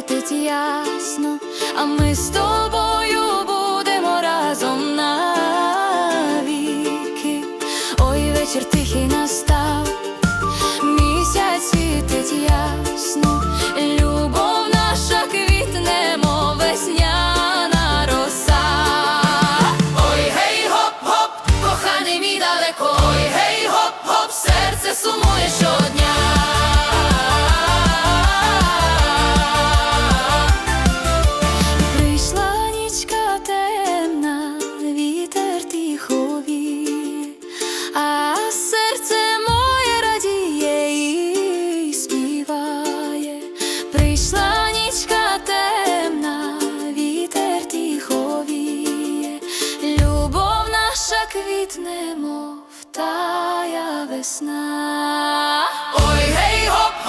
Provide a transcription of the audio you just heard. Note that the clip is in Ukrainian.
світить ясно, а ми з тобою будемо разом навіки. Ой, вечір тихий квітне, мов тая весна. Ой, гей, гоп!